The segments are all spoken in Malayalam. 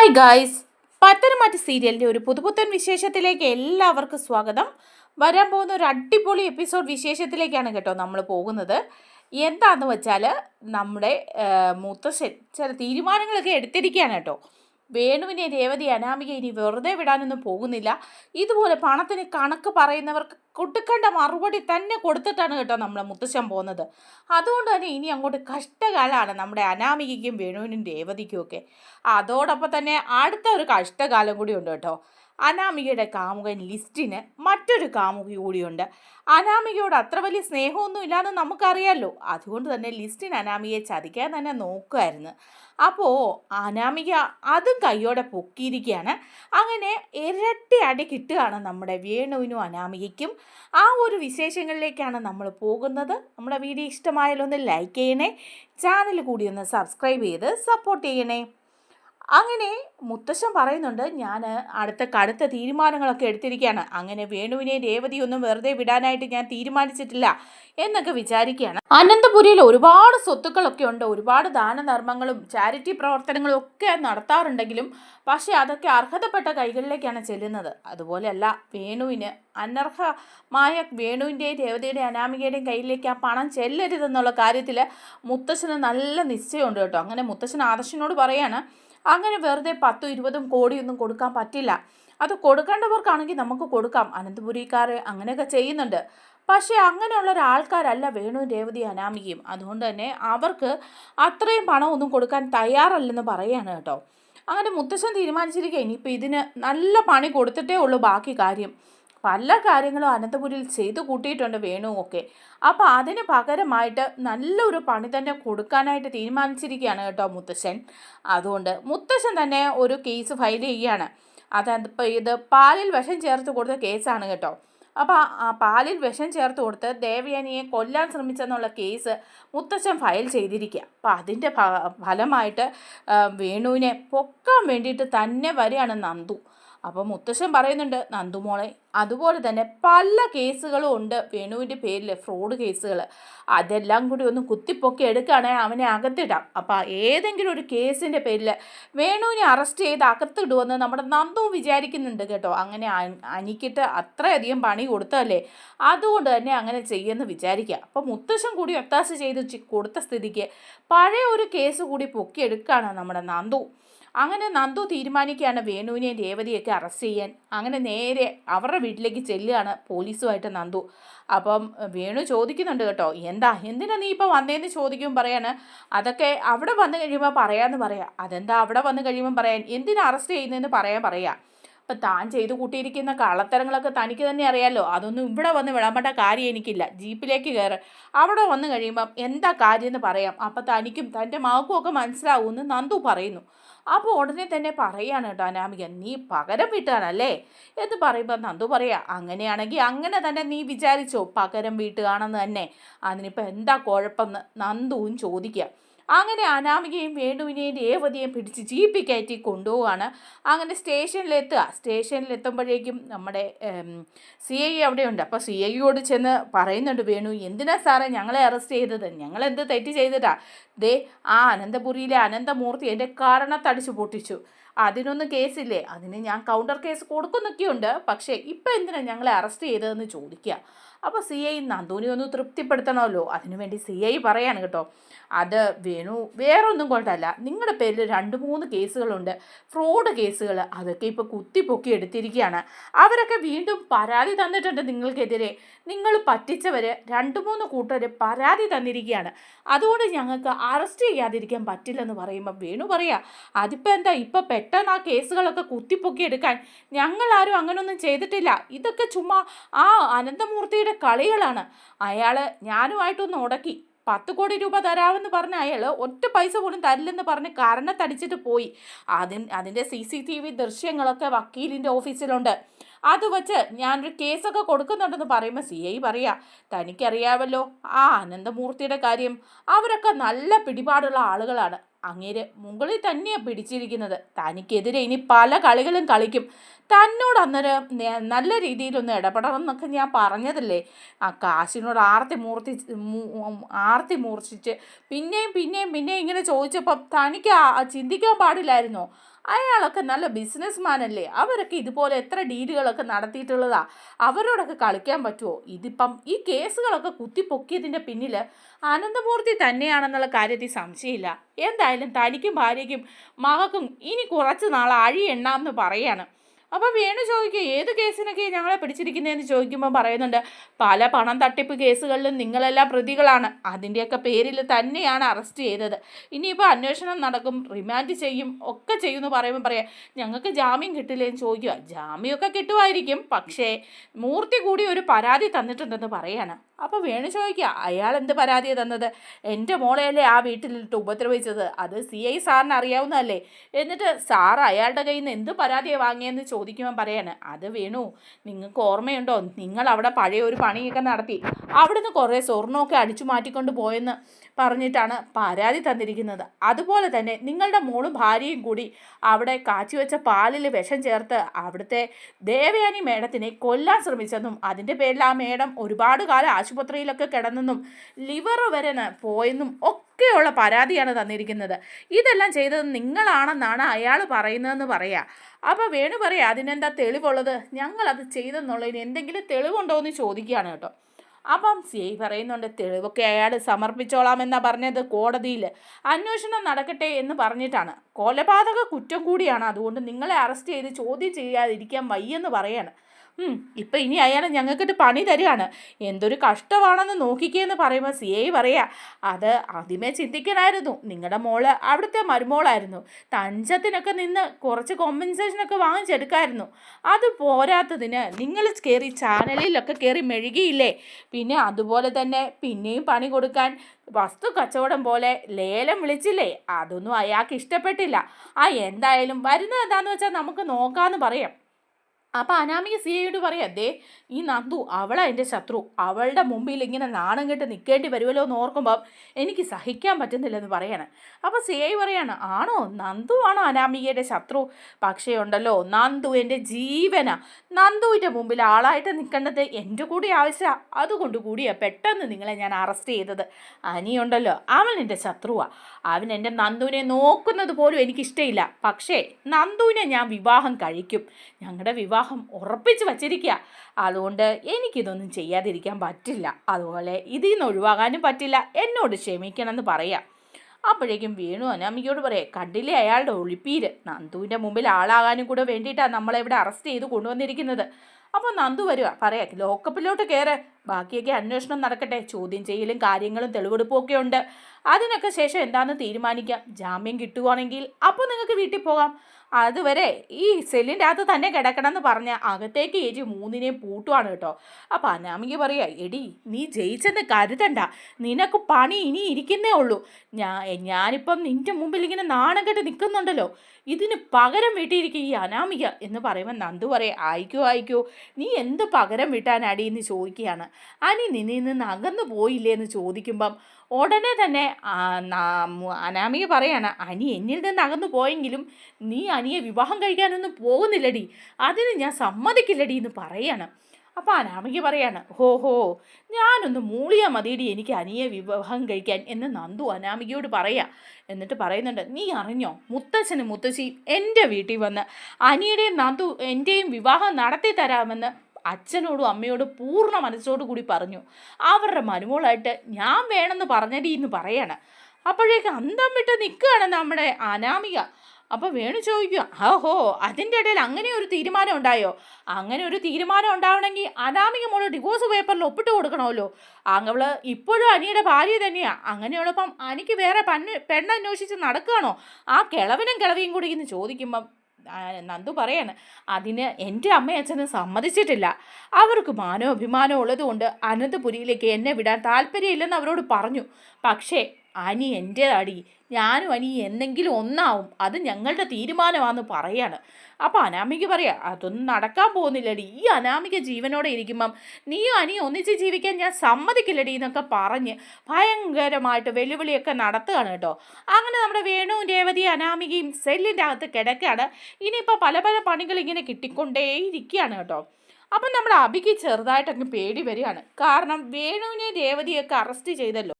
ഹായ് ഗായ്സ് പത്തനംമാറ്റ സീരിയലിന്റെ ഒരു പുതുപുത്തൻ വിശേഷത്തിലേക്ക് എല്ലാവർക്കും സ്വാഗതം. വരാൻ പോകുന്ന ഒരു അടിപൊളി എപ്പിസോഡ് വിശേഷത്തിലേക്കാണ് കേട്ടോ നമ്മൾ പോകുന്നത്. എന്താണെന്ന് വെച്ചാൽ നമ്മുടെ മൂത്തശ്ശൻ ചില തീരുമാനങ്ങളൊക്കെ എടുത്തിരിക്കുകയാണ് കേട്ടോ. വേണുവിനെ രേവതി അനാമിക ഇനി വെറുതെ വിടാനൊന്നും പോകുന്നില്ല. ഇതുപോലെ പണത്തിന് കണക്ക് പറയുന്നവർക്ക് കൊടുക്കേണ്ട മറുപടി തന്നെ കൊടുത്തിട്ടാണ് കേട്ടോ നമ്മളെ മുത്തശ്ശൻ പോകുന്നത്. അതുകൊണ്ട് തന്നെ ഇനി അങ്ങോട്ട് കഷ്ടകാലമാണ് നമ്മുടെ അനാമികയ്ക്കും വേണുവിനും രേവതിക്കും ഒക്കെ. അതോടൊപ്പം തന്നെ അടുത്ത ഒരു കഷ്ടകാലം കൂടി ഉണ്ട് കേട്ടോ. അനാമികയുടെ കാമുകൻ ലിസ്റ്റിന് മറ്റൊരു കാമുകി കൂടിയുണ്ട്. അനാമികയോട് അത്ര വലിയ സ്നേഹമൊന്നും ഇല്ലാന്ന് നമുക്കറിയാമല്ലോ അതുകൊണ്ട് തന്നെ ലിസ്റ്റിന് അനാമികയെ ചതിക്കാൻ തന്നെ നോക്കുമായിരുന്നു അപ്പോൾ അനാമിക അതും കൈയോടെ പൊക്കിയിരിക്കുകയാണ്. അങ്ങനെ ഇരട്ടി അടി കിട്ടുകയാണ് നമ്മുടെ വേണുവിനും അനാമികയ്ക്കും. ആ ഒരു വിശേഷങ്ങളിലേക്കാണ് നമ്മൾ പോകുന്നത്. നമ്മുടെ വീഡിയോ ഇഷ്ടമായാലൊന്ന് ലൈക്ക് ചെയ്യണേ. ചാനൽ കൂടി ഒന്ന് സബ്സ്ക്രൈബ് ചെയ്ത് സപ്പോർട്ട് ചെയ്യണേ. അങ്ങനെ മുത്തശ്ശൻ പറയുന്നുണ്ട് ഞാൻ അടുത്ത കടുത്ത തീരുമാനങ്ങളൊക്കെ എടുത്തിരിക്കുകയാണ്. അങ്ങനെ വേണുവിനെ രേവതിയൊന്നും വെറുതെ വിടാനായിട്ട് ഞാൻ തീരുമാനിച്ചിട്ടില്ല എന്നൊക്കെ വിചാരിക്കുകയാണ്. അനന്തപുരിയിൽ ഒരുപാട് സ്വത്തുക്കളൊക്കെ ഉണ്ട്. ഒരുപാട് ദാനധർമ്മങ്ങളും ചാരിറ്റി പ്രവർത്തനങ്ങളും ഒക്കെ നടത്താറുണ്ടെങ്കിലും പക്ഷേ അതൊക്കെ അർഹതപ്പെട്ട കൈകളിലേക്കാണ് ചെല്ലുന്നത്. അതുപോലെയല്ല വേണുവിന് അനർഹമായ വേണുവിന്റെയും രേവതിയുടെയും അനാമികയുടെയും കയ്യിലേക്ക് ആ പണം ചെല്ലരുതെന്നുള്ള കാര്യത്തിൽ മുത്തശ്ശന് നല്ല നിശ്ചയമുണ്ട് കേട്ടോ. അങ്ങനെ മുത്തശ്ശൻ ആദർശനോട് പറയാണ് അങ്ങനെ വെറുതെ പത്തും ഇരുപതും കോടിയൊന്നും കൊടുക്കാൻ പറ്റില്ല. അത് കൊടുക്കേണ്ടവർക്കാണെങ്കിൽ നമുക്ക് കൊടുക്കാം. അനന്തപുരിക്കാർ അങ്ങനെയൊക്കെ ചെയ്യുന്നുണ്ട്. പക്ഷേ അങ്ങനെയുള്ള ഒരാൾക്കാരല്ല വേണു രേവതി അനാമികയും. അതുകൊണ്ട് തന്നെ അവർക്ക് അത്രയും പണമൊന്നും കൊടുക്കാൻ തയ്യാറല്ലെന്ന് പറയാണ് കേട്ടോ. അങ്ങനെ മുത്തശ്ശൻ തീരുമാനിച്ചിരിക്കുക ഇനിയിപ്പോൾ ഇതിന് നല്ല പണി കൊടുത്തിട്ടേ ഉള്ളൂ ബാക്കി കാര്യം. പല കാര്യങ്ങളും അനന്തപുരിയിൽ ചെയ്തു കൂട്ടിയിട്ടുണ്ട് വേണുവൊക്കെ അപ്പോൾ അതിന് പകരമായിട്ട് നല്ലൊരു പണി തന്നെ കൊടുക്കാനായിട്ട് തീരുമാനിച്ചിരിക്കുകയാണ് കേട്ടോ മുത്തശ്ശൻ. അതുകൊണ്ട് മുത്തശ്ശൻ തന്നെ ഒരു കേസ് ഫയൽ ചെയ്യുകയാണ്. അതിപ്പോൾ ഇത് പാലിൽ വിഷം ചേർത്ത് കൊടുത്ത കേസാണ് കേട്ടോ. അപ്പോൾ ആ പാലിൽ വിഷം ചേർത്ത് കൊടുത്ത് ദേവയാനിയെ കൊല്ലാൻ ശ്രമിച്ചെന്നുള്ള കേസ് മുത്തശ്ശൻ ഫയൽ ചെയ്തിരിക്കുക. അപ്പോൾ അതിന്റെ ഫലമായിട്ട് വേണുവിനെ പൊക്കാൻ വേണ്ടിയിട്ട് തന്നെ വരികയാണ് നന്ദു. അപ്പോൾ മുത്തശ്ശൻ പറയുന്നുണ്ട് നന്ദുമോളെ അതുപോലെ തന്നെ പല കേസുകളും ഉണ്ട് വേണുവിന്റെ പേരിൽ ഫ്രോഡ് കേസുകൾ അതെല്ലാം കൂടി ഒന്ന് കുത്തിപ്പൊക്കി എടുക്കുകയാണെങ്കിൽ അവനെ അകത്തിടാം. അപ്പോൾ ഏതെങ്കിലും ഒരു കേസിന്റെ പേരിൽ വേണുവിനെ അറസ്റ്റ് ചെയ്ത് അകത്തിടുമെന്ന് നമ്മുടെ നന്ദു വിചാരിക്കുന്നുണ്ട് കേട്ടോ. അങ്ങനെ അനിക്കിട്ട് അത്രയധികം പണി കൊടുത്തല്ലേ അതുകൊണ്ട് തന്നെ അങ്ങനെ ചെയ്യുമെന്ന് വിചാരിക്കുക. അപ്പോൾ മുത്തശ്ശൻ കൂടി ഒത്താശ ചെയ്ത് കൊടുത്ത സ്ഥിതിക്ക് പഴയ ഒരു കേസ് കൂടി പൊക്കിയെടുക്കുകയാണ് നമ്മുടെ നന്ദു. അങ്ങനെ നന്ദു തീരുമാനിക്കുകയാണ് വേണുവിനെയും രേവതിയൊക്കെ അറസ്റ്റ് ചെയ്യാൻ. അങ്ങനെ നേരെ അവരുടെ വീട്ടിലേക്ക് ചെല്ലുകയാണ് പോലീസുമായിട്ട് നന്ദു. അപ്പം വേണു ചോദിക്കുന്നുണ്ട് കേട്ടോ എന്താ എന്തിനാ നീ ഇപ്പം വന്നേന്ന് ചോദിക്കുമ്പോൾ പറയാണ് അതൊക്കെ അവിടെ വന്നു കഴിയുമ്പോൾ പറയാമെന്ന് പറയാം. അതെന്താ അവിടെ വന്നു കഴിയുമ്പോൾ പറയാൻ? എന്തിനാ അറസ്റ്റ് ചെയ്യുന്നതെന്ന് പറയാൻ പറയാം. അപ്പം താൻ ചെയ്തു കൂട്ടിയിരിക്കുന്ന കള്ളത്തരങ്ങളൊക്കെ തനിക്ക് തന്നെ അറിയാലോ. അതൊന്നും ഇവിടെ വന്ന് വിളമ്പേണ്ട കാര്യം എനിക്കില്ല. ജീപ്പിലേക്ക് കയറ്. അവിടെ വന്നു കഴിയുമ്പം എന്താ കാര്യം എന്ന് പറയാം. അപ്പം തനിക്കും തന്റെ മാക്കും ഒക്കെ മനസ്സിലാവുമെന്ന് നന്ദു പറയുന്നു. അപ്പോൾ ഉടനെ തന്നെ പറയാണ് കേട്ടോ അനാമിക നീ പകരം വീട്ടുകാണല്ലേ എന്ന് പറയുമ്പോൾ നന്ദു പറയാ അങ്ങനെയാണെങ്കിൽ അങ്ങനെ തന്നെ നീ വിചാരിച്ചോ പകരം വീട്ടുകാണെന്ന് തന്നെ? അതിനിപ്പോൾ എന്താ കുഴപ്പമെന്ന് നന്ദുവും ചോദിക്കുക. അങ്ങനെ അനാമികയും വേണുവിനെയും രേവതിയെയും പിടിച്ച് ജീപ്പി കയറ്റി കൊണ്ടുപോവാണ് അങ്ങനെ സ്റ്റേഷനിലെത്തുക. സ്റ്റേഷനിലെത്തുമ്പോഴേക്കും നമ്മുടെ സി ഐ അവിടെയുണ്ട്. അപ്പോൾ സി ഐയോട് ചെന്ന് പറയുന്നുണ്ട് വേണു എന്തിനാ സാറേ ഞങ്ങളെ അറസ്റ്റ് ചെയ്തത്? ഞങ്ങളെന്ത് തെറ്റ് ചെയ്തിട്ടാ? ദേ ആ അനന്തപുരിയിലെ അനന്തമൂർത്തി എന്റെ കാരണത്തടിച്ചു പൊട്ടിച്ചു. അതിനൊന്നും കേസില്ലേ? അതിന് ഞാൻ കൗണ്ടർ കേസ് കൊടുക്കുന്നൊക്കെയുണ്ട്. പക്ഷേ ഇപ്പം എന്തിനാണ് ഞങ്ങളെ അറസ്റ്റ് ചെയ്തതെന്ന് ചോദിക്കുക അപ്പോൾ സി ഐ നന്ദുവിനെ ഒന്ന് തൃപ്തിപ്പെടുത്തണമല്ലോ. അതിനുവേണ്ടി സി ഐ പറയാണ് കേട്ടോ. അത് വേണു വേറൊന്നും കൊണ്ടല്ല. നിങ്ങളുടെ പേരിൽ രണ്ട് മൂന്ന് കേസുകളുണ്ട്. ഫ്രോഡ് കേസുകൾ അതൊക്കെ ഇപ്പോൾ കുത്തിപ്പൊക്കി എടുത്തിരിക്കുകയാണ് അവരൊക്കെ വീണ്ടും പരാതി തന്നിട്ടുണ്ട് നിങ്ങൾക്കെതിരെ. നിങ്ങൾ പറ്റിച്ചവർ രണ്ട് മൂന്ന് കൂട്ടർ പരാതി തന്നിരിക്കുകയാണ് അതുകൊണ്ട് ഞങ്ങൾക്ക് അറസ്റ്റ് ചെയ്യാതിരിക്കാൻ പറ്റില്ലെന്ന് പറയുമ്പോൾ വേണു പറയാം. അതിപ്പോൾ എന്താ? ഇപ്പം പെട്ടെന്ന് ആ കേസുകളൊക്കെ എടുക്കാൻ. ഞങ്ങളാരും അങ്ങനൊന്നും ചെയ്തിട്ടില്ല. ഇതൊക്കെ ചുമ്മാ ആ അനന്തമൂർത്തിയുടെ കളികളാണ്. അയാൾ ഞാനുമായിട്ടൊന്ന് ഉടക്കി പത്ത് കോടി രൂപ തരാമെന്ന് പറഞ്ഞ അയാൾ ഒറ്റ പൈസ പോലും തരില്ലെന്ന് പറഞ്ഞ് കരണത്തടിച്ചിട്ട് പോയി. അതിൻ അതിന്റെ സി സി ടി വി ദൃശ്യങ്ങളൊക്കെ വക്കീലിന്റെ ഓഫീസിലുണ്ട്. അത് വച്ച് ഞാനൊരു കേസൊക്കെ കൊടുക്കുന്നുണ്ടെന്ന് പറയുമ്പോൾ സി ഐ പറയാ തനിക്കറിയാമല്ലോ ആ അനന്തമൂർത്തിയുടെ കാര്യം അവരൊക്കെ നല്ല പിടിപാടുള്ള ആളുകളാണ്. അങ്ങേര് മുകളിൽ തന്നെയാണ് പിടിച്ചിരിക്കുന്നത്. തനിക്കെതിരെ ഇനി പല കളികളും കളിക്കും. തന്നോട് അന്നേരം നല്ല രീതിയിലൊന്ന് ഇടപെടണം എന്നൊക്കെ ഞാൻ പറഞ്ഞതല്ലേ. ആ കാശിനോട് ആർത്തി മൂർത്തി ആർത്തി മൂർച്ഛിച്ച് പിന്നെയും പിന്നെയും പിന്നെയും ഇങ്ങനെ ചോദിച്ചപ്പോൾ തനിക്ക് ചിന്തിക്കാൻ പാടില്ലായിരുന്നോ? അയാളൊക്കെ നല്ല ബിസിനസ്മാൻ അല്ലേ അവരൊക്കെ ഇതുപോലെ എത്ര ഡീലുകളൊക്കെ നടത്തിയിട്ടുള്ളതാ. അവരോടൊക്കെ കളിക്കാൻ പറ്റുമോ ഇതിപ്പം ഈ കേസുകളൊക്കെ കുത്തിപ്പൊക്കിയതിന്റെ പിന്നിൽ അനന്തമൂർത്തി തന്നെയാണെന്നുള്ള കാര്യത്തിൽ സംശയമില്ല. എന്തായാലും തനിക്കും ഭാര്യയ്ക്കും മകക്കും ഇനി കുറച്ച് നാൾ അഴി എണ്ണാമെന്ന് പറയാണ്. അപ്പോൾ വേണു ചോദിക്കുക ഏത് കേസിനൊക്കെ ഞങ്ങളെ പിടിച്ചിരിക്കുന്നതെന്ന് ചോദിക്കുമ്പോൾ പറയുന്നുണ്ട് പല പണം തട്ടിപ്പ് കേസുകളിലും നിങ്ങളെല്ലാം പ്രതികളാണ്. അതിന്റെയൊക്കെ പേരിൽ തന്നെയാണ് അറസ്റ്റ് ചെയ്തത്. ഇനിയിപ്പോൾ അന്വേഷണം നടക്കും റിമാൻഡ് ചെയ്യും ഒക്കെ ചെയ്യുമെന്ന് പറയുമ്പോൾ പറയാം ഞങ്ങൾക്ക് ജാമ്യം കിട്ടില്ലെന്ന് ചോദിക്കുക ജാമ്യമൊക്കെ കിട്ടുമായിരിക്കും പക്ഷേ മൂർത്തി കൂടി ഒരു പരാതി തന്നിട്ടുണ്ടെന്ന് പറയാണ്. അപ്പോൾ വേണു ചോദിക്കുക അയാൾ എന്ത് പരാതിയാണ് തന്നത്? എന്റെ മോളെയല്ലേ ആ വീട്ടിലിട്ട് ഉപദ്രവിച്ചത്? അത് സി ഐ സാറിന് അറിയാവുന്നതല്ലേ? എന്നിട്ട് സാർ അയാളുടെ കയ്യിൽ നിന്ന് എന്ത് പരാതിയാണ് വാങ്ങിയെന്ന് ചോദിക്കുമ്പോൾ പറയാണ് അത് വേണു നിങ്ങൾക്ക് ഓർമ്മയുണ്ടോ? നിങ്ങൾ അവിടെ പഴയ ഒരു പണിയൊക്കെ നടത്തി. അവിടുന്ന് കുറേ സ്വർണമൊക്കെ അടിച്ചു മാറ്റിക്കൊണ്ട് പോയെന്ന് പറഞ്ഞിട്ടാണ് പരാതി തന്നിരിക്കുന്നത്. അതുപോലെ തന്നെ നിങ്ങളുടെ മോളും ഭാര്യയും കൂടി അവിടെ കാച്ചിവെച്ച പാലിൽ വിഷം ചേർത്ത് അവിടുത്തെ ദേവയാനി മേഡത്തിനെ കൊല്ലാൻ ശ്രമിച്ചെന്നും അതിന്റെ പേരിൽ ആ മേഡം ഒരുപാട് കാലം ആശുപത്രിയിലൊക്കെ കിടന്നെന്നും ലിവർ വരെ പോയെന്നും പോയെന്നും ഒക്കെയുള്ള പരാതിയാണ് തന്നിരിക്കുന്നത്. ഇതെല്ലാം ചെയ്തത് നിങ്ങളാണെന്നാണ് അയാൾ പറയുന്നതെന്ന് പറയാം. അപ്പോൾ വേണു പറയാം അതിനെന്താ തെളിവുള്ളത്? ഞങ്ങളത് ചെയ്തെന്നുള്ളതിന് എന്തെങ്കിലും തെളിവുണ്ടോ എന്ന് ചോദിക്കുകയാണ് കേട്ടോ. അപ്പം സി ഐ പറയുന്നുണ്ട് തെളിവൊക്കെ അയാൾ സമർപ്പിച്ചോളാമെന്നാണ് പറഞ്ഞത് കോടതിയിൽ അന്വേഷണം നടക്കട്ടെ എന്ന് പറഞ്ഞിട്ടാണ്. കൊലപാതക കുറ്റം കൂടിയാണ്. അതുകൊണ്ട് നിങ്ങളെ അറസ്റ്റ് ചെയ്ത് ചോദ്യം ചെയ്യാതിരിക്കാൻ വയ്യെന്ന് പറയാണ്. ഇപ്പം ഇനി അയാൾ ഞങ്ങൾക്കിട്ട് പണി തരികയാണ്. എന്തൊരു കഷ്ടമാണെന്ന് നോക്കിക്കേന്ന് പറയുമ്പോൾ സി ഐ പറയാ അത് ആദ്യമേ ചിന്തിക്കണമായിരുന്നു നിങ്ങളുടെ മോൾ അവിടുത്തെ മരുമോളായിരുന്നു. തഞ്ചത്തിനൊക്കെ നിന്ന് കുറച്ച് കോമ്പൻസേഷനൊക്കെ വാങ്ങിച്ചെടുക്കായിരുന്നു. അത് പോരാത്തതിന് നിങ്ങൾ കയറി ചാനലിലൊക്കെ കയറി മെഴുകിയില്ലേ? പിന്നെ അതുപോലെ തന്നെ പിന്നെയും പണി കൊടുക്കാൻ വസ്തു കച്ചവടം പോലെ ലേലം വിളിച്ചില്ലേ? അതൊന്നും അയാൾക്ക് ഇഷ്ടപ്പെട്ടില്ല. ആ എന്തായാലും വരുന്നത് എന്താണെന്ന് വെച്ചാൽ നമുക്ക് നോക്കാമെന്ന് പറയാം. അപ്പം അനാമിക സിയോട് പറയാം ദേ ഈ നന്ദു അവളാ എന്റെ ശത്രു. അവളുടെ മുമ്പിൽ ഇങ്ങനെ നാണം കെട്ട് നിൽക്കേണ്ടി വരുമല്ലോ എന്ന് ഓർക്കുമ്പം എനിക്ക് സഹിക്കാൻ പറ്റുന്നില്ലെന്ന് പറയാണ്. അപ്പോൾ സി ഐ പറയാണ് ആണോ? നന്ദു ആണോ അനാമികയുടെ ശത്രു? പക്ഷേ ഉണ്ടല്ലോ നന്ദു എന്റെ ജീവന. നന്ദുവിന്റെ മുമ്പിൽ ആളായിട്ട് നിൽക്കേണ്ടത് എന്റെ കൂടി ആവശ്യമാണ് അതുകൊണ്ട് കൂടിയാ പെട്ടെന്ന് നിങ്ങളെ ഞാൻ അറസ്റ്റ് ചെയ്തത്. അനിയുണ്ടല്ലോ അവൻ എന്റെ ശത്രുവാ. അവൻ എന്റെ നന്ദുവിനെ നോക്കുന്നത് പോലും എനിക്കിഷ്ടമില്ല പക്ഷേ നന്ദുവിനെ ഞാൻ വിവാഹം കഴിക്കും. ഞങ്ങളുടെ വിവാഹം ഉറപ്പിച്ച് വച്ചിരിക്കുക അതുകൊണ്ട് എനിക്കിതൊന്നും ചെയ്യാതിരിക്കാൻ പറ്റില്ല. അതുപോലെ ഇതിൽ നിന്ന് ഒഴിവാകാനും പറ്റില്ല. എന്നോട് ക്ഷമിക്കണമെന്ന് പറയാം. അപ്പോഴേക്കും വേണു അനാമികയോട് പറയാം കണ്ടില്ലേ അയാളുടെ ഒളിപ്പീര്? നന്ദുവിന്റെ മുമ്പിൽ ആളാകാനും കൂടെ വേണ്ടിയിട്ടാണ് നമ്മളെ ഇവിടെ അറസ്റ്റ് ചെയ്ത് കൊണ്ടുവന്നിരിക്കുന്നത്. അപ്പോൾ നന്ദു വരിക പറയാം ലോക്കപ്പിലോട്ട് കയറ് ബാക്കിയൊക്കെ അന്വേഷണം നടക്കട്ടെ. ചോദ്യം ചെയ്യലും കാര്യങ്ങളും തെളിവെടുപ്പൊക്കെ ഉണ്ട്. അതിനൊക്കെ ശേഷം എന്താണെന്ന് തീരുമാനിക്കാം. ജാമ്യം കിട്ടുവാണെങ്കിൽ അപ്പോൾ നിങ്ങൾക്ക് വീട്ടിൽ പോകാം. അതുവരെ ഈ സെല്ലിന്റെ അകത്ത് തന്നെ കിടക്കണം എന്ന് പറഞ്ഞ അകത്തേക്ക് ഏജ് മൂന്നിനെയും പൂട്ടുവാണ് കേട്ടോ. അപ്പം അനാമിക പറയാ എടി നീ ജയിച്ചെന്ന് കരുതണ്ട. നിനക്ക് പണി ഇനി ഇരിക്കുന്നേ ഉള്ളൂ. ഞാൻ ഞാനിപ്പം നിന്റെ മുമ്പിൽ ഇങ്ങനെ നാണം കെട്ട് നിൽക്കുന്നുണ്ടല്ലോ. ഇതിന് പകരം വീട്ടിയിരിക്കും ഈ അനാമിക. എന്ന് പറയുമ്പോൾ നന്ദു പറയാം ആയിക്കോ ആയിക്കോ. നീ എന്ത് പകരം വിട്ടാനടി? എന്ന് ചോദിക്കുകയാണ്. അനി നിന്നിൽ നിന്ന് അകന്നു പോയില്ലേ എന്ന് ചോദിക്കുമ്പം ഉടനെ തന്നെ അനാമിക പറയാണ് അനി എന്നിൽ നിന്ന് അകന്നു പോയെങ്കിലും നീ അനിയെ വിവാഹം കഴിക്കാനൊന്നും പോകുന്നില്ലടി. അതിന് ഞാൻ സമ്മതിക്കില്ലടി എന്ന് പറയാണ്. അപ്പോൾ അനാമിക പറയാണ് ഹോ ഹോ ഞാനൊന്ന് മൂളിയാൽ മതിയടി എനിക്ക് അനിയെ വിവാഹം കഴിക്കാൻ എന്ന് നന്ദു അനാമികയോട് പറയാ. എന്നിട്ട് പറയുന്നുണ്ട് നീ അറിഞ്ഞോ മുത്തച്ഛനും മുത്തശ്ശിയും എന്റെ വീട്ടിൽ വന്ന് അനിയുടെയും നന്ദു എന്റെയും വിവാഹം നടത്തി തരാമെന്ന് അച്ഛനോടും അമ്മയോടും പൂർണ മനസ്സോടു കൂടി പറഞ്ഞു അവരുടെ മരുമോളായിട്ട് ഞാൻ വേണമെന്ന് പറഞ്ഞടി എന്ന് പറയാണ്. അപ്പോഴേക്ക് അന്തം വിട്ട് നിൽക്കുകയാണ് നമ്മുടെ അനാമിക. അപ്പോൾ വേണു ചോദിക്കുക ഓഹോ അതിന്റെ ഇടയിൽ അങ്ങനെ ഒരു തീരുമാനം ഉണ്ടായോ? അങ്ങനെ ഒരു തീരുമാനം ഉണ്ടാവണമെങ്കിൽ അനാമിക മോൾ ഡിവോഴ്സ് പേപ്പറിൽ ഒപ്പിട്ട് കൊടുക്കണമല്ലോ. അവൾ ഇപ്പോഴും അനിയുടെ ഭാര്യ തന്നെയാണ് അങ്ങനെയുള്ളപ്പം അനിക്ക് വേറെ പെണ്ണ് പെണ്ണന്വേഷിച്ച് നടക്കുകയാണോ? ആ കിളവനും കിളവിയും കൂടി ഇന്ന് ചോദിക്കുമ്പം നന്ദു പറയാണ് അതിന് എന്റെ അമ്മയും അച്ഛനും സമ്മതിച്ചിട്ടില്ല. അവർക്ക് മാനോ അഭിമാനോ ഉള്ളതുകൊണ്ട് അനന്തപുരിയിലേക്ക് എന്നെ വിടാൻ താല്പര്യമില്ലെന്ന് അവരോട് പറഞ്ഞു. പക്ഷേ അനി എന്റേതാടി ഞാനും അനി എന്നെങ്കിലും ഒന്നാവും. അത് ഞങ്ങളുടെ തീരുമാനമാണെന്ന് പറയാണ്. അപ്പോൾ അനാമിക പറയാ അതൊന്നും നടക്കാൻ പോകുന്നില്ലടി. ഈ അനാമിക ജീവനോടെ ഇരിക്കുമ്പം നീയും അനി ഒന്നിച്ച് ജീവിക്കാൻ ഞാൻ സമ്മതിക്കില്ലടി എന്നൊക്കെ പറഞ്ഞ് ഭയങ്കരമായിട്ട് വെല്ലുവിളിയൊക്കെ നടത്തുകയാണ് കേട്ടോ. അങ്ങനെ നമ്മുടെ വേണുവും രേവതി അനാമികയും സെല്ലിന്റെ അകത്ത് കിടക്കുകയാണ്. ഇനിയിപ്പോൾ പല പല പണികൾ ഇങ്ങനെ കിട്ടിക്കൊണ്ടേയിരിക്കുകയാണ് കേട്ടോ. അപ്പം നമ്മുടെ അബിക്ക് ചെറുതായിട്ടങ്ങ് പേടി വരികയാണ്. കാരണം വേണുവിനെ രേവതിയൊക്കെ അറസ്റ്റ് ചെയ്തല്ലോ.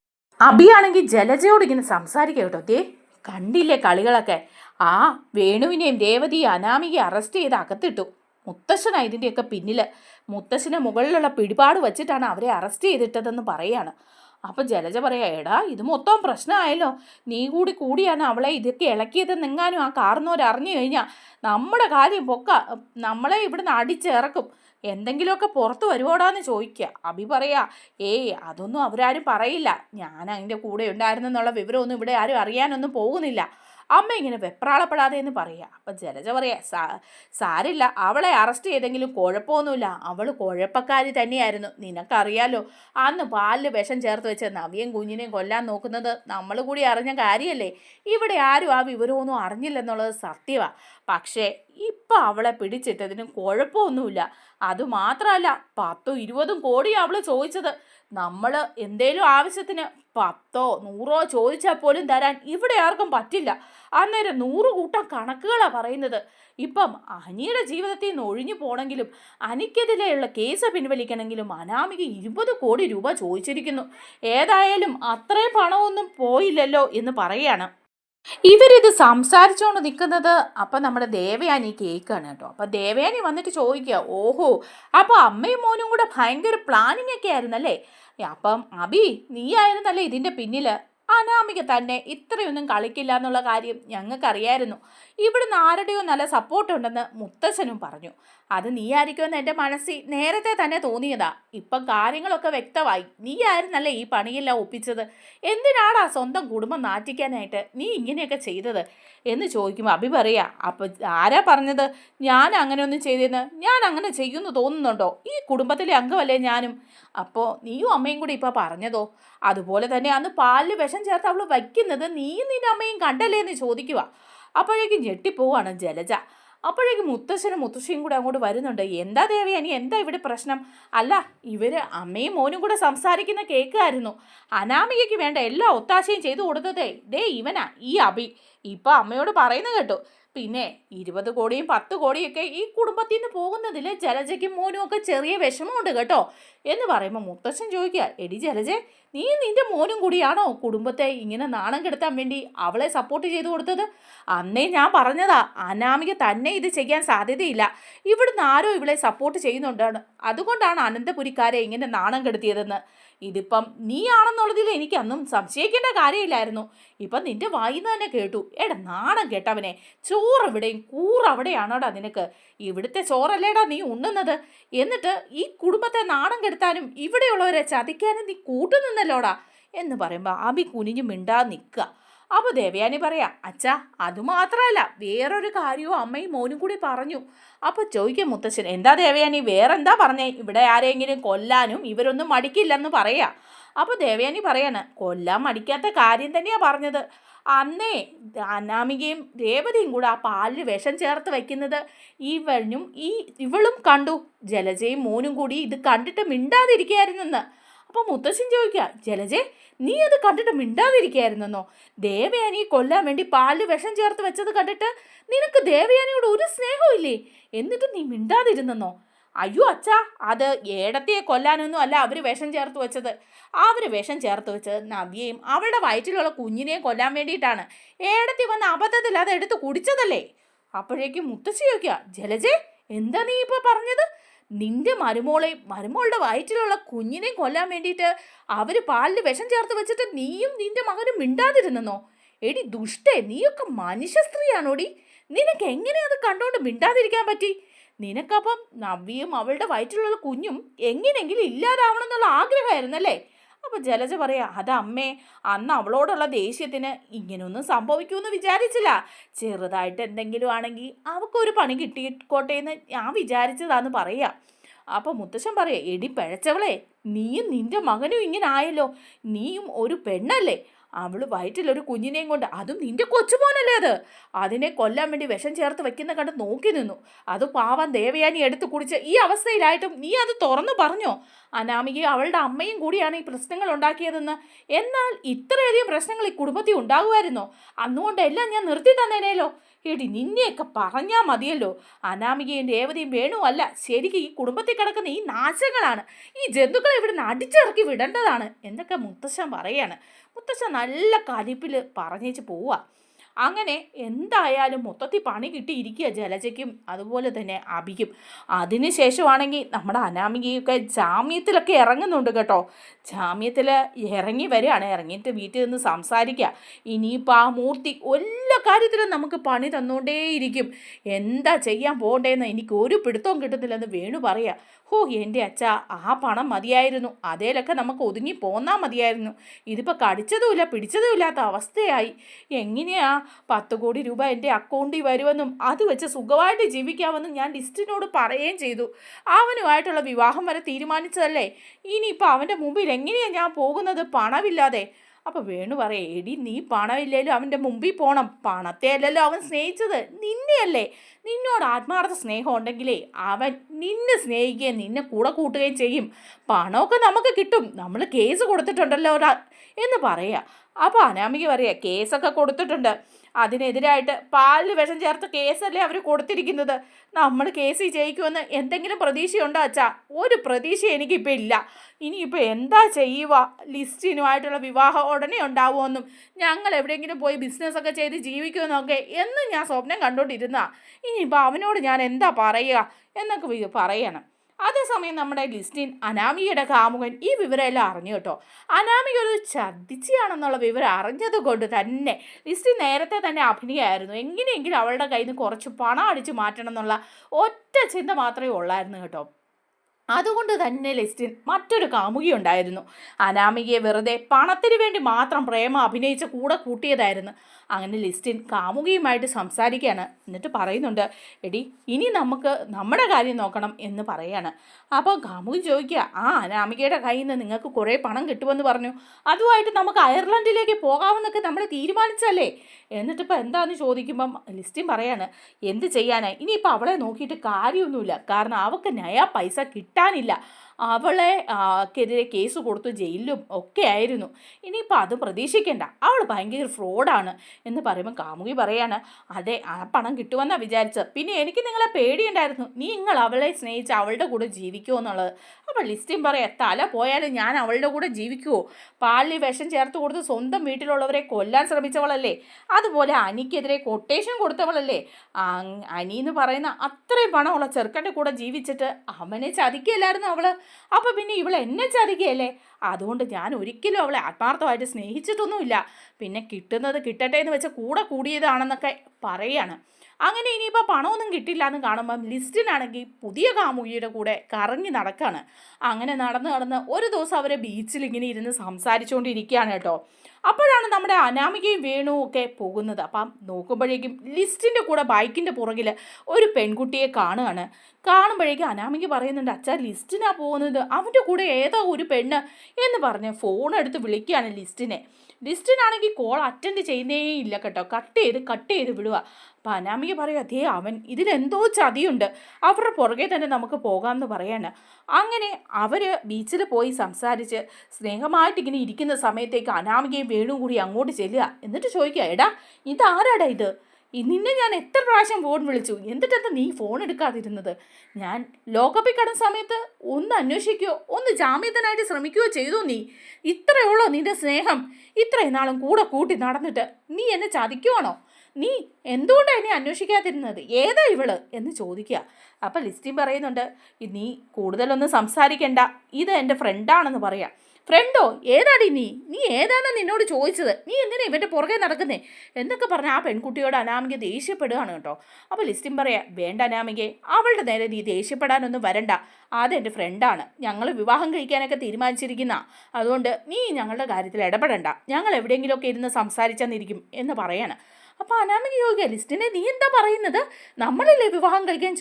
അബിയാണെങ്കിൽ ജലജയോട് ഇങ്ങനെ സംസാരിക്കുക കേട്ടോ. ദേ കണ്ടില്ലേ കളികളൊക്കെ? ആ വേണുവിനെയും ദേവതി അനാമികയെ അറസ്റ്റ് ചെയ്ത് അകത്തിട്ടു. മുത്തശ്ശനാണ് ഇതിന്റെയൊക്കെ പിന്നിൽ മുത്തശ്ശന് മുകളിലുള്ള പിടിപാട് വെച്ചിട്ടാണ് അവരെ അറസ്റ്റ് ചെയ്തിട്ടതെന്ന് പറയാണ് അപ്പം ജലജ പറയാ എടാ ഇത് മൊത്തം പ്രശ്നമായല്ലോ. നീ കൂടി കൂടിയാണ് അവളെ ഇതൊക്കെ ഇളക്കിയതെന്നെങ്ങാനും ആ കാർന്നോർ അറിഞ്ഞു കഴിഞ്ഞാൽ നമ്മുടെ കാര്യം പൊക്ക. നമ്മളെ ഇവിടുന്ന് അടിച്ചിറക്കും. എന്തെങ്കിലുമൊക്കെ പുറത്ത് വരുവോടാന്ന് ചോദിക്കുക അഭി പറയാ ഏയ് അതൊന്നും അവരാരും പറയില്ല. ഞാൻ അതിന്റെ കൂടെ ഉണ്ടായിരുന്നെന്നുള്ള വിവരമൊന്നും ഇവിടെ ആരും അറിയാനൊന്നും പോകുന്നില്ല. അമ്മ ഇങ്ങനെ വെപ്രാളപ്പെടാതെ എന്ന് പറയുക അപ്പം ജലജ പറയാ സാ സാരില്ല അവളെ അറസ്റ്റ് ചെയ്തെങ്കിലും കുഴപ്പമൊന്നുമില്ല. അവൾ കുഴപ്പക്കാരി തന്നെയായിരുന്നു. നിനക്കറിയാലോ അന്ന് പാലിൽ വിഷം ചേർത്ത് വെച്ച് നവിയും കുഞ്ഞിനെയും കൊല്ലാൻ നോക്കുന്നത് നമ്മൾ കൂടി അറിഞ്ഞ കാര്യമല്ലേ ഇവിടെ ആരും ആ വിവരമൊന്നും അറിഞ്ഞില്ലെന്നുള്ളത് സത്യമാണ് പക്ഷേ ഇപ്പം അവളെ പിടിച്ചിട്ടതിനും കുഴപ്പമൊന്നുമില്ല. അതുമാത്രമല്ല പത്തോ ഇരുപതും കോടിയാണ് അവൾ ചോദിച്ചത്. നമ്മൾ എന്തേലും ആവശ്യത്തിന് പത്തോ നൂറോ ചോദിച്ചാൽ പോലും തരാൻ ഇവിടെ ആർക്കും പറ്റില്ല. അന്നേരം നൂറ് കൂട്ടം കണക്കുകളാണ് പറയുന്നത്. ഇപ്പം അനിയുടെ ജീവിതത്തിൽ നിന്ന് ഒഴിഞ്ഞു പോകണമെങ്കിലും അനിക്കെതിരെയുള്ള കേസ് പിൻവലിക്കണമെങ്കിലും അനാമിക ഇരുപത് കോടി രൂപ ചോദിച്ചിരിക്കുന്നു. ഏതായാലും അത്രയും പണമൊന്നും പോയില്ലല്ലോ എന്ന് പറയാണ് ഇവരിത് സംസാരിച്ചുകൊണ്ട് നിൽക്കുന്നത് അപ്പം നമ്മുടെ ദേവയാനി കേൾക്കാണ് കേട്ടോ. അപ്പം ദേവയാനി വന്നിട്ട് ചോദിക്കുക ഓഹോ അപ്പോൾ അമ്മയും മോനും കൂടെ ഭയങ്കര പ്ലാനിങ് ഒക്കെ ആയിരുന്നല്ലേ? അപ്പം അബി നീ ആയിരുന്നല്ലേ ഇതിന്റെ പിന്നിൽ അനാമിക തന്നെ ഇത്രയൊന്നും കളിക്കില്ല എന്നുള്ള കാര്യം ഞങ്ങൾക്കറിയായിരുന്നു. ഇവിടുന്ന് ആരുടെയോ നല്ല സപ്പോർട്ട് ഉണ്ടെന്ന് മുത്തശ്ശനും പറഞ്ഞു. അത് നീ ആയിരിക്കുമെന്ന് എന്റെ മനസ്സിൽ നേരത്തെ തന്നെ തോന്നിയതാ. ഇപ്പം കാര്യങ്ങളൊക്കെ വ്യക്തമായി. നീ ആയിരുന്നല്ലേ ഈ പണിയെല്ലാം ഒപ്പിച്ചത്? എന്തിനാടാ സ്വന്തം കുടുംബം നാറ്റിക്കാനായിട്ട് നീ ഇങ്ങനെയൊക്കെ ചെയ്തത്? എന്ന് ചോദിക്കുമ്പോൾ അഭി പറയാ അപ്പോൾ ആരാ പറഞ്ഞത്? ഞാൻ അങ്ങനെ ഒന്നും ചെയ്തെന്ന്. ഞാൻ അങ്ങനെ ചെയ്യുമെന്ന് തോന്നുന്നുണ്ടോ? ഈ കുടുംബത്തിലെ അംഗമല്ലേ ഞാനും. അപ്പോൾ നീയും അമ്മയും കൂടി ഇപ്പോൾ പറഞ്ഞതോ? അതുപോലെ തന്നെ അന്ന് പാലിൽ വിഷം ചേർത്ത് അവൾ വയ്ക്കുന്നത് നീ നിന്റെ അമ്മയും കണ്ടല്ലേ എന്ന് ചോദിക്കുക അപ്പോഴേക്കും ഞെട്ടിപ്പോവാണ് ജലജ. അപ്പോഴേക്കും മുത്തശ്ശനും മുത്തശ്ശിയും കൂടെ അങ്ങോട്ട് വരുന്നുണ്ട്. എന്താ ദേവി അനി എന്താ ഇവിടെ പ്രശ്നം? അല്ല ഇവർ അമ്മയും മോനും കൂടെ സംസാരിക്കുന്ന കേൾക്കായിരുന്നു അനാമികയ്ക്ക് വേണ്ട എല്ലാ ഒത്താശയും ചെയ്തു കൊടുത്തതേ. ദേ ഇവനാ ഈ അഭി. ഇപ്പം അമ്മയോട് പറയുന്നു കേട്ടു. പിന്നെ ഇരുപത് കോടിയും പത്ത് കോടിയൊക്കെ ഈ കുടുംബത്തിൽ നിന്ന് പോകുന്നതിൽ ജലജയ്ക്കും മോനും ഒക്കെ ചെറിയ വിഷമമുണ്ട് കേട്ടോ. എന്ന് പറയുമ്പോൾ മുത്തശ്ശൻ ചോദിക്കുക എടി ജലജെ നീ നിന്റെ മോനും കൂടിയാണോ കുടുംബത്തെ ഇങ്ങനെ നാണം കെടുത്താൻ വേണ്ടി അവളെ സപ്പോർട്ട് ചെയ്തു കൊടുത്തത്? അന്നേ ഞാൻ പറഞ്ഞതാ അനാമിക തന്നെ ഇത് ചെയ്യാൻ സാധ്യതയില്ല. ഇവിടുന്ന് ആരോ ഇവളെ സപ്പോർട്ട് ചെയ്യുന്നുണ്ടാണ്. അതുകൊണ്ടാണ് അനന്തപുരിക്കാരെ ഇങ്ങനെ നാണം കെടുത്തിയതെന്ന്. ഇതിപ്പം നീയാണെന്നുള്ളതിൽ എനിക്ക് അന്നും സംശയിക്കേണ്ട കാര്യമില്ലായിരുന്നു. ഇപ്പം നിന്റെ വായിന്ന് തന്നെ കേട്ടു. എടാ നാണം കേട്ടവനെ. ചോറ് ഇവിടെയും കൂറവിടെയാണോടാ നിനക്ക്? ഇവിടുത്തെ ചോറല്ലേടാ നീ ഉണ്ണുന്നത്? എന്നിട്ട് ഈ കുടുംബത്തെ നാണം കെടുത്താനും ഇവിടെയുള്ളവരെ ചതിക്കാനും നീ കൂട്ടുനിന്നല്ലോടാ? എന്ന് പറയുമ്പോൾ ആബി കുനിഞ്ഞു മിണ്ടാ നിൽക്കുക. അപ്പോൾ ദേവയാനി പറയാം അച്ഛാ അതുമാത്രമല്ല വേറൊരു കാര്യവും അമ്മയും മോനും കൂടി പറഞ്ഞു. അപ്പോൾ ചോദിക്കും മുത്തശ്ശൻ എന്താ ദേവയാനി വേറെന്താ പറഞ്ഞേ? ഇവിടെ ആരെങ്കിലും കൊല്ലാനും ഇവരൊന്നും മടിക്കില്ലെന്ന് പറയാം. അപ്പോൾ ദേവയാനി പറയാണ് കൊല്ലാൻ മടിക്കാത്ത കാര്യം തന്നെയാണ് പറഞ്ഞത്. അന്നേ അനാമികയും രേവതിയും കൂടെ ആ പാലിൽ വിഷം ചേർത്ത് വയ്ക്കുന്നത് ഇവനും ഈ ഇവളും കണ്ടു. ജലജയും മോനും കൂടി ഇത് കണ്ടിട്ട് മിണ്ടാതിരിക്കുകയായിരുന്നെന്ന്. അപ്പോൾ മുത്തശ്ശൻ ചോദിക്കുക ജലജെ നീ അത് കണ്ടിട്ട് മിണ്ടാതിരിക്കുകയായിരുന്നെന്നോ ദേവയാനിയെ കൊല്ലാൻ വേണ്ടി പാലിൽ വിഷം ചേർത്ത് വെച്ചത് കണ്ടിട്ട് നിനക്ക് ദേവയാനിയോട് ഒരു സ്നേഹവും ഇല്ലേ? എന്നിട്ട് നീ മിണ്ടാതിരുന്നെന്നോ? അയ്യോ അച്ഛാ അത് ഏടത്തിയെ കൊല്ലാനൊന്നും അല്ല അവർ വിഷം ചേർത്ത് വെച്ചത്. അവർ വിഷം ചേർത്ത് വെച്ചത് നവ്യയും അവളുടെ വയറ്റിലുള്ള കുഞ്ഞിനെയും കൊല്ലാൻ വേണ്ടിയിട്ടാണ്. ഏടത്തി വന്ന അബദ്ധത്തിൽ അത് എടുത്ത് കുടിച്ചതല്ലേ? അപ്പോഴേക്കും മുത്തശ്ശി ചോദിക്കുക ജലജെ എന്താ നീ ഇപ്പോൾ പറഞ്ഞത്? നിന്റെ മരുമോളെയും മരുമോളുടെ വയറ്റിലുള്ള കുഞ്ഞിനെ കൊല്ലാൻ വേണ്ടിയിട്ട് അവർ പാലിൽ വിഷം ചേർത്ത് വെച്ചിട്ട് നീയും നിന്റെ മകനും മിണ്ടാതിരുന്നെന്നോ? എടി ദുഷ്ടേ നീയൊക്കെ മനുഷ്യ സ്ത്രീയാണോടി? നിനക്ക് എങ്ങനെ അത് കണ്ടുകൊണ്ട് മിണ്ടാതിരിക്കാൻ പറ്റി? നിനക്കപ്പം നവ്യയും അവളുടെ വയറ്റിലുള്ള കുഞ്ഞും എങ്ങനെയെങ്കിലും ഇല്ലാതാവണം എന്നുള്ള ആഗ്രഹമായിരുന്നല്ലേ? അപ്പൊ ജലജ പറയാ അമ്മേ അന്ന് അവളോടുള്ള ദേഷ്യത്തിന് ഇങ്ങനെയൊന്നും സംഭവിക്കുമെന്ന് വിചാരിച്ചില്ല. ചെറുതായിട്ട് എന്തെങ്കിലും ആണെങ്കിൽ അവൾക്കൊരു പണി കിട്ടിക്കോട്ടെ എന്ന് ഞാൻ വിചാരിച്ചതാന്ന് പറയാ. അപ്പോൾ മുത്തശ്ശൻ പറയാ എടി പിഴച്ചവളെ നീയും നിന്റെ മകനും ഇങ്ങനെ ആയല്ലോ നീയും ഒരു പെണ്ണല്ലേ. അവൾ വയറ്റിലൊരു കുഞ്ഞിനെയും കൊണ്ട് അതും നിന്റെ കൊച്ചുമോനല്ലേ അത്? അതിനെ കൊല്ലാൻ വേണ്ടി വിഷം ചേർത്ത് വെക്കുന്ന കണ്ട് നോക്കി നിന്നു. അത് പാവം ദേവയാനി എടുത്തു കുടിച്ച് ഈ അവസ്ഥയിലായിട്ടും നീ അത് തുറന്നു പറഞ്ഞോ? അനാമികയും അവളുടെ അമ്മയും കൂടിയാണ് ഈ പ്രശ്നങ്ങൾ ഉണ്ടാക്കിയതെന്ന്. എന്നാൽ ഇത്രയധികം പ്രശ്നങ്ങൾ ഈ കുടുംബത്തിൽ ഉണ്ടാകുമായിരുന്നോ അന്നുകൊണ്ടെല്ലാം ഞാൻ നിർത്തി തന്നേനേലോ? എടി നിന്നെയൊക്കെ പറഞ്ഞാൽ മതിയല്ലോ. അനാമികയും രേവതിയും വേണു അല്ല. ശരിക്കും ഈ കുടുംബത്തിൽ കിടക്കുന്ന ഈ നാശങ്ങളാണ്. ഈ ജന്തുക്കളെ ഇവിടുന്ന് അടിച്ചിറക്കി വിടേണ്ടതാണ് എന്നൊക്കെ മുത്തശ്ശൻ പറയാണ്. മുത്തശ്ശൻ നല്ല കലിപ്പിൽ പറഞ്ഞേച്ച് പോവുക അങ്ങനെ എന്തായാലും മൊത്തത്തിൽ പണി കിട്ടിയിരിക്കുക ജലജയ്ക്കും അതുപോലെ തന്നെ അബിക്കും. അതിനുശേഷമാണെങ്കിൽ നമ്മുടെ അനാമികയൊക്കെ ജാമ്യത്തിലൊക്കെ ഇറങ്ങുന്നുണ്ട് കേട്ടോ. ജാമ്യത്തിൽ ഇറങ്ങി വരികയാണ്. ഇറങ്ങിയിട്ട് വീട്ടിൽ നിന്ന് സംസാരിക്കുക. ഇനിയിപ്പോൾ ആ മൂർത്തി എല്ലാ കാര്യത്തിലും നമുക്ക് പണി തന്നുകൊണ്ടേയിരിക്കും എന്താ ചെയ്യാൻ പോകണ്ടേന്ന് എനിക്ക് ഒരു പിടുത്തവും കിട്ടുന്നില്ലെന്ന് വേണു പറയുക ഹോ എന്റെ അച്ഛ ആ പണം മതിയായിരുന്നു. അതേലൊക്കെ നമുക്ക് ഒതുങ്ങി പോന്നാൽ മതിയായിരുന്നു. ഇതിപ്പോൾ കടിച്ചതുമില്ല പിടിച്ചതുമില്ലാത്ത അവസ്ഥയായി. എങ്ങനെയാ പത്ത് കോടി രൂപ എന്റെ അക്കൗണ്ടിൽ വരുമെന്നും അത് വെച്ച് സുഖമായിട്ട് ജീവിക്കാമെന്നും ഞാൻ ലിസ്റ്റിനോട് പറയുകയും ചെയ്തു. അവനുമായിട്ടുള്ള വിവാഹം വരെ തീരുമാനിച്ചതല്ലേ? ഇനിയിപ്പോൾ അവന്റെ മുമ്പിൽ എങ്ങനെയാണ് ഞാൻ പോകുന്നത്? പണമില്ലാതെ. അപ്പോൾ വേണു പറയേ എടി നീ പണമില്ലേലും അവന്റെ മുമ്പിൽ പോകണം പണത്തെ അല്ലല്ലോ അവൻ സ്നേഹിച്ചത്. നിന്നെയല്ലേ? നിന്നോട് ആത്മാർത്ഥ സ്നേഹം ഉണ്ടെങ്കിലേ അവൻ നിന്നെ സ്നേഹിക്കുകയും നിന്നെ കൂടെ കൂട്ടുകയും ചെയ്യും. പണമൊക്കെ നമുക്ക് കിട്ടും. നമ്മൾ കേസ് കൊടുത്തിട്ടുണ്ടല്ലോ എന്ന് പറയുക അപ്പോൾ അനാമിക പറയുക കേസൊക്കെ കൊടുത്തിട്ടുണ്ട്. അതിനെതിരായിട്ട് പാലിൽ വിഷം ചേർത്ത കേസല്ലേ അവർ കൊടുത്തിരിക്കുന്നത്? നമ്മൾ കേസ് ജയിക്കുമെന്ന് എന്തെങ്കിലും പ്രതീക്ഷയുണ്ടോ അച്ഛാ? ഒരു പ്രതീക്ഷ എനിക്കിപ്പോൾ ഇല്ല. ഇനിയിപ്പോൾ എന്താ ചെയ്യുക? ലിസ്റ്റിനുമായിട്ടുള്ള വിവാഹം ഉടനെ ഉണ്ടാവുമെന്നും ഞങ്ങൾ എവിടെയെങ്കിലും പോയി ബിസിനസ്സൊക്കെ ചെയ്ത് ജീവിക്കുമെന്നൊക്കെ എന്നും ഞാൻ സ്വപ്നം കണ്ടുകൊണ്ടിരുന്ന ഇനിയിപ്പോൾ അവനോട് ഞാൻ എന്താ പറയുക? എന്നൊക്കെ പറയണം. അതേസമയം നമ്മുടെ ലിസ്റ്റിൻ അനാമികയുടെ കാമുകൻ ഈ വിവരമെല്ലാം അറിഞ്ഞു കേട്ടോ. അനാമിക ഒരു ചതിച്ചിയാണെന്നുള്ള വിവരം അറിഞ്ഞത് കൊണ്ട് തന്നെ ലിസ്റ്റിൻ നേരത്തെ തന്നെ അഭിനയമായിരുന്നു എങ്ങനെയെങ്കിലും അവളുടെ കയ്യിൽ നിന്ന് കുറച്ച് പണം അടിച്ചു മാറ്റണം എന്നുള്ള ഒറ്റ ചിന്ത മാത്രമേ ഉള്ളായിരുന്നു കേട്ടോ. അതുകൊണ്ട് തന്നെ ലിസ്റ്റിൻ മറ്റൊരു കാമുകിയുണ്ടായിരുന്നു അനാമികയെ വെറുതെ പണത്തിന് വേണ്ടി മാത്രം പ്രേമ അഭിനയിച്ച കൂടെ കൂട്ടിയതായിരുന്നു. അങ്ങനെ ലിസ്റ്റിൻ കാമുകിയുമായിട്ട് സംസാരിക്കുകയാണ്. എന്നിട്ട് പറയുന്നുണ്ട് എടി ഇനി നമുക്ക് നമ്മുടെ കാര്യം നോക്കണം എന്ന് പറയാണ്. അപ്പോൾ കാമുകി ചോദിക്കുക ആ അനാമികയുടെ കയ്യിൽ നിന്ന് നിങ്ങൾക്ക് കുറേ പണം കിട്ടുമെന്ന് പറഞ്ഞു. അതുമായിട്ട് നമുക്ക് അയർലൻഡിലേക്ക് പോകാമെന്നൊക്കെ നമ്മൾ തീരുമാനിച്ചല്ലേ? എന്നിട്ടിപ്പോൾ എന്താണെന്ന് ചോദിക്കുമ്പം ലിസ്റ്റിൻ പറയാണ് എന്ത് ചെയ്യാനായി ഇനിയിപ്പോൾ അവളെ നോക്കിയിട്ട് കാര്യമൊന്നുമില്ല. കാരണം അവൾക്ക് നയാ പൈസ കിട്ടാനില്ല. അവളെ ക്കെതിരെ കേസ് കൊടുത്തു ജയിലിലും ഒക്കെ ആയിരുന്നു. ഇനിയിപ്പോൾ അത് പ്രതീക്ഷിക്കേണ്ട. അവൾ ഭയങ്കര ഫ്രോഡാണ് എന്ന് പറയുമ്പോൾ കാമുകി പറയാണ് അതെ ആ പണം കിട്ടുമെന്നാണ് വിചാരിച്ചത്. പിന്നെ എനിക്ക് നിങ്ങളെ പേടിയുണ്ടായിരുന്നു. നിങ്ങൾ അവളെ സ്നേഹിച്ച് അവളുടെ കൂടെ ജീവിക്കുമോ എന്നുള്ളത്. അപ്പോൾ ലിസ്റ്റിൻ പറയാം തല പോയാലും ഞാൻ അവളുടെ കൂടെ ജീവിക്കുമോ പാലിൽ വിഷം ചേർത്ത് കൊടുത്ത് സ്വന്തം വീട്ടിലുള്ളവരെ കൊല്ലാൻ ശ്രമിച്ചവളല്ലേ? അതുപോലെ അനിക്കെതിരെ കൊട്ടേഷൻ കൊടുത്തവളല്ലേ? അനി എന്ന് പറയുന്ന അത്രയും പണമുള്ള ചെറുക്കന്റെ കൂടെ ജീവിച്ചിട്ട് അവനെ ചതിക്കുകയല്ലായിരുന്നു അവൾ? അപ്പോൾ പിന്നെ ഇവൾ എന്നെ ചതിക്കുകയല്ലേ അതുകൊണ്ട് ഞാൻ ഒരിക്കലും അവളെ ആത്മാർത്ഥമായിട്ട് സ്നേഹിച്ചിട്ടൊന്നുമില്ല. പിന്നെ കിട്ടുന്നത് കിട്ടട്ടെ എന്ന് വെച്ച് കൂടെ കൂടിയതാണെന്നൊക്കെ പറയാണ്. അങ്ങനെ ഇനിയിപ്പോൾ പണമൊന്നും കിട്ടില്ല എന്ന് കാണുമ്പം ലിസ്റ്റിനാണെങ്കിൽ പുതിയ കാമുകിയുടെ കൂടെ കറങ്ങി നടക്കാണ്. അങ്ങനെ നടന്ന് നടന്ന് ഒരു ദിവസം അവരെ ബീച്ചിൽ ഇങ്ങനെ ഇരുന്ന് സംസാരിച്ചുകൊണ്ടിരിക്കുകയാണ് കേട്ടോ. അപ്പോഴാണ് നമ്മുടെ അനാമികയും വേണുവും ഒക്കെ പോകുന്നത്. അപ്പം നോക്കുമ്പോഴേക്കും ലിസ്റ്റിന്റെ കൂടെ ബൈക്കിന്റെ പുറകിൽ ഒരു പെൺകുട്ടിയെ കാണുകയാണ്. കാണുമ്പോഴേക്കും അനാമിക പറയുന്നുണ്ട് അച്ഛാ ലിസ്റ്റിനാണ് പോകുന്നത്. അവന്റെ കൂടെ ഏതോ ഒരു പെണ്ണ് എന്ന് പറഞ്ഞ് ഫോൺ എടുത്ത് വിളിക്കുകയാണ് ലിസ്റ്റിനെ. ലിസ്റ്റിനാണെങ്കിൽ കോൾ അറ്റൻഡ് ചെയ്യുന്നേ ഇല്ല കേട്ടോ. കട്ട് ചെയ്ത് കട്ട് ചെയ്ത് വിടുക. അപ്പം അനാമിക പറയും അതേ അവൻ ഇതിലെന്തോ ചതിയുണ്ട്. അവരുടെ പുറകെ തന്നെ നമുക്ക് പോകാമെന്ന് പറയാണ്. അങ്ങനെ അവർ ബീച്ചിൽ പോയി സംസാരിച്ച് സ്നേഹമായിട്ട് ഇങ്ങനെ ഇരിക്കുന്ന സമയത്തേക്ക് അനാമികയും വേണു കൂടി അങ്ങോട്ട് ചെല്ലുക. എന്നിട്ട് ചോദിക്കുക എടാ ഇതാരാടാ ഇത്? നിന്നെ ഞാൻ എത്ര പ്രാവശ്യം ഫോൺ വിളിച്ചു? എന്നിട്ടെന്താ നീ ഫോൺ എടുക്കാതിരുന്നത്? ഞാൻ ലോക്കപ്പിൽ കടന്ന സമയത്ത് ഒന്ന് അന്വേഷിക്കുകയോ ഒന്ന് ജാമ്യത്തിനായിട്ട് ശ്രമിക്കുകയോ ചെയ്തു നീ? ഇത്രയുള്ളോ നിന്റെ സ്നേഹം? ഇത്രയും നാളും കൂടെ കൂട്ടി നടന്നിട്ട് നീ എന്നെ ചതിക്കുവാണോ? നീ എന്തുകൊണ്ടാണ് എന്നെ അന്വേഷിക്കാതിരുന്നത്? ഏതാ ഇവൾ? എന്ന് ചോദിക്കുക. അപ്പം ലിസ്റ്റിൻ പറയുന്നുണ്ട് "ഇ- നീ കൂടുതലൊന്നും സംസാരിക്കണ്ട. ഇത് എന്റെ ഫ്രണ്ടാണെന്ന് പറയാം. ഫ്രണ്ടോ? ഏതാടി നീ? നീ ഏതാണ് നിന്നോട് ചോദിച്ചത്? നീ എന്തിനാ ഇവന്റെ പുറകെ നടക്കുന്നേ? എന്നൊക്കെ പറഞ്ഞ് ആ പെൺകുട്ടിയോട് അനാമിക ദേഷ്യപ്പെടുകയാണ് കേട്ടോ. അപ്പോൾ ലിസ്റ്റിൻ പറയാം വേണ്ട അനാമികെ അവളുടെ നേരെ നീ ദേഷ്യപ്പെടാനൊന്നും വരണ്ട. അതെന്റെ ഫ്രണ്ടാണ് ഞങ്ങൾ വിവാഹം കഴിക്കാനൊക്കെ തീരുമാനിച്ചിരിക്കുന്ന. അതുകൊണ്ട് നീ ഞങ്ങളുടെ കാര്യത്തിൽ ഇടപെടണ്ട. ഞങ്ങൾ എവിടെയെങ്കിലുമൊക്കെ ഇരുന്ന് സംസാരിച്ചെന്നിരിക്കും എന്ന് പറയാണ്. അപ്പോൾ അനാമിക ചോദിക്കുക ലിസ്റ്റിനെ നീ എന്താ പറയുന്നത്? നമ്മളല്ലേ വിവാഹം കഴിക്കാൻ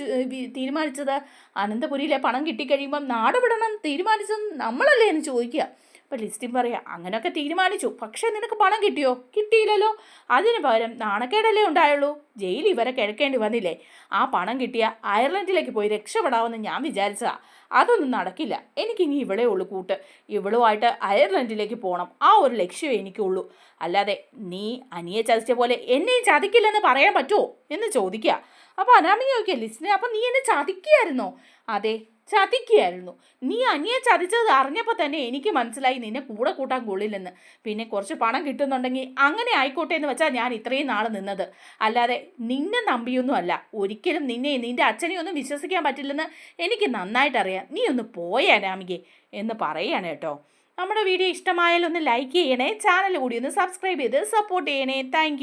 തീരുമാനിച്ചത്? അനന്തപുരിയിലെ പണം കിട്ടിക്കഴിയുമ്പം നാട് വിടണം തീരുമാനിച്ചത് നമ്മളല്ലേ എന്ന് ചോദിക്കുക. അപ്പോൾ ലിസ്റ്റിൻ പറയാം. അങ്ങനെയൊക്കെ തീരുമാനിച്ചു. പക്ഷേ നിനക്ക് പണം കിട്ടിയോ? കിട്ടിയില്ലല്ലോ. അതിന് പകരം നാണക്കേടല്ലേ ഉണ്ടായുള്ളൂ? ജയിലിൽ ഇവരെ കിഴക്കേണ്ടി വന്നില്ലേ? ആ പണം കിട്ടിയ അയർലൻഡിലേക്ക് പോയി രക്ഷപ്പെടാമെന്ന് ഞാൻ വിചാരിച്ചതാ. അതൊന്നും നടക്കില്ല. എനിക്കിനി ഇവളേ ഉള്ളൂ കൂട്ട്. ഇവളുമായിട്ട് അയർലൻഡിലേക്ക് പോകണം ആ ഒരു ലക്ഷ്യമേ എനിക്കുള്ളൂ. അല്ലാതെ നീ അനിയെ ചതിച്ച പോലെ എന്നെയും ചതിക്കില്ലെന്ന് പറയാൻ പറ്റുമോ എന്ന് ചോദിക്കുക അപ്പോൾ അനാമിക ചോദിക്കുക ലിസ്റ്റിനെ അപ്പം നീ എന്നെ ചതിക്കുകയായിരുന്നോ? അതെ ചതിക്കുകയായിരുന്നു. നീ അനിയെ ചതിച്ചത് അറിഞ്ഞപ്പോൾ തന്നെ എനിക്ക് മനസ്സിലായി നിന്നെ കൂടെ കൂട്ടാൻ കൊള്ളില്ലെന്ന്. പിന്നെ കുറച്ച് പണം കിട്ടുന്നുണ്ടെങ്കിൽ അങ്ങനെ ആയിക്കോട്ടെ എന്ന് വെച്ചാൽ ഞാൻ ഇത്രയും നാൾ നിന്നത്. അല്ലാതെ നിന്നെ നമ്പിയൊന്നും അല്ല ഒരിക്കലും നിന്നെ നിന്റെ അച്ഛനെ ഒന്നും വിശ്വസിക്കാൻ പറ്റില്ലെന്ന് എനിക്ക് നന്നായിട്ടറിയാം. നീ ഒന്ന് പോയാ രാമികെ എന്ന് പറയുകയാണ് കേട്ടോ. നമ്മുടെ വീഡിയോ ഇഷ്ടമായാലൊന്ന് ലൈക്ക് ചെയ്യണേ. ചാനൽ കൂടി ഒന്ന് സബ്സ്ക്രൈബ് ചെയ്ത് സപ്പോർട്ട് ചെയ്യണേ. താങ്ക്